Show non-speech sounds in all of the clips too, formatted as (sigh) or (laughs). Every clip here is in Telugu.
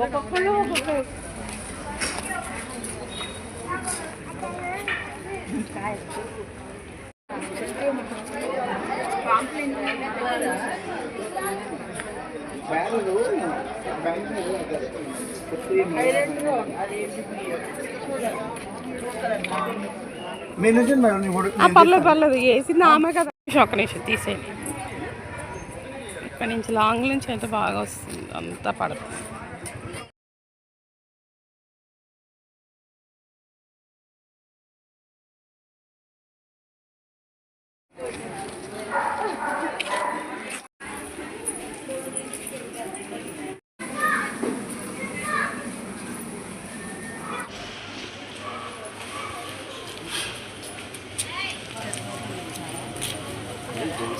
ఒక్కొక్కళ్ళు ఒక్కొక్క పర్లేదు పర్లేదు. వేసింది ఆమె కదా. ఒక నిమిషం తీసేయండి. ఇక్కడ నుంచి లాంగ్ నుంచి అయితే బాగా వస్తుంది అంతా పడుతుంది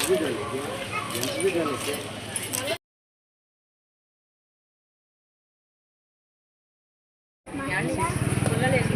Thank you. పిల్లలేదు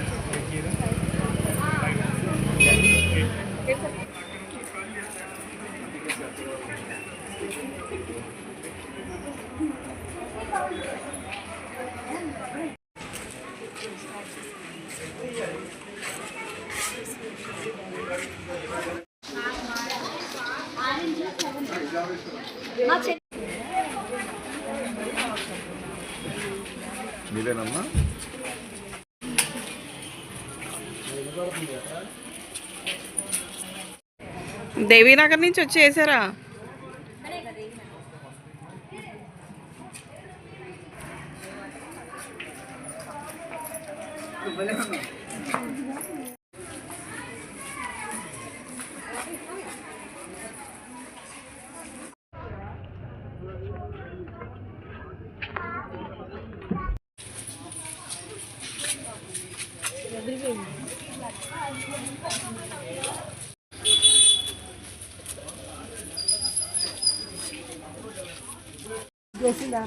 మీరేనమ్మా దేవీనగర్ నుంచి వచ్చి వేసారా చేసిందా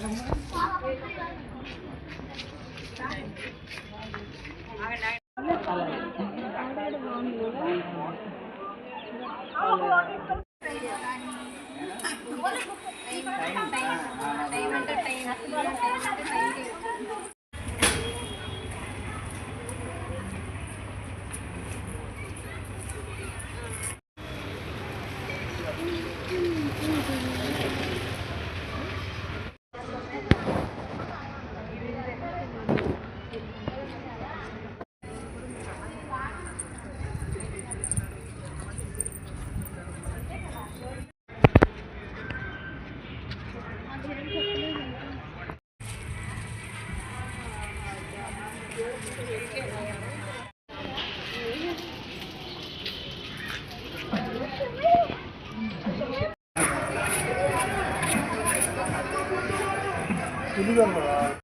ఉద్యోగాలు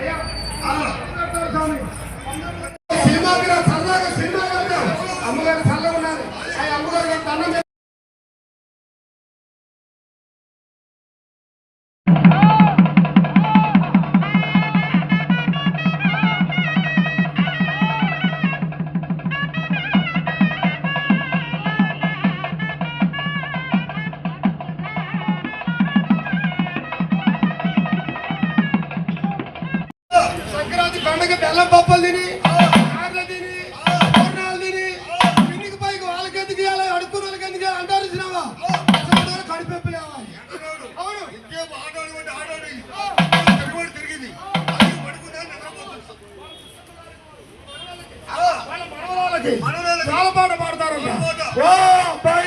అయ్యా బెల్లం పప్పలు తిని కార్లు తిని పూర్ణాలు తిని ఇంటికి పైకి వాళ్ళకి ఎందుకు ఇవ్వాలి? అడుక్కున్న వాళ్ళకి ఎందుకు అంటారు సినిమా కడిపెప్పి లేవాలి. అవును. వాళ్ళ మనవరాళ్ళకి చాలా పాట పాడతారంట ఓ అబ్బాయి అబ్బాయి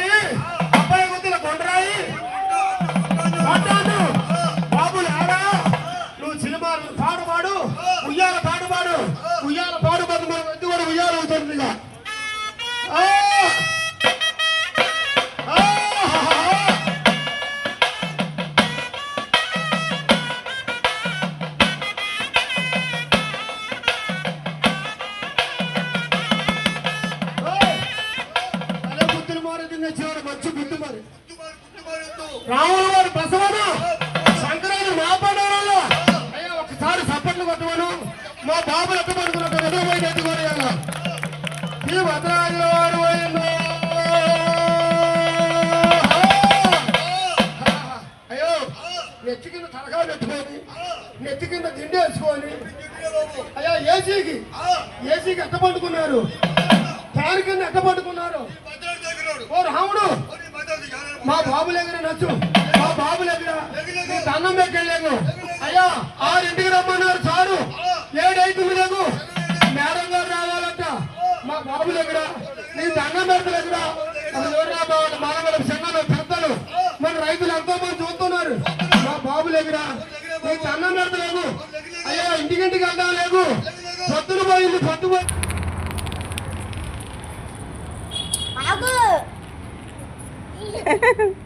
నెత్తి కింద తలకాయ పెట్టుకొని నెత్తి కింద దిండి వేసుకొని అయ్యా ఏసీకి ఏసీకి ఎట్ట పట్టుకున్నారు. ఫ్యాన్ కింద ఎట్ట పట్టుకున్నారు. ఓ రాముడు మా బాబు దగ్గర నచ్చు. మా బాబు దగ్గర నీ దండం పెట్టలేము అయ్యా ఆరింటికి రమ్మన్నారు సారు. ఏడైతుంది లేకు. మేడం గారు రావాలంట. మా బాబు దగ్గర నీ దండం ఎవరు బాబు మానవుల పెడతలేము అయ్యా ఇంటికింటికి వెళ్దాం లేకు పొద్దున పోయింది పొద్దు పోయి ఆగు. (laughs)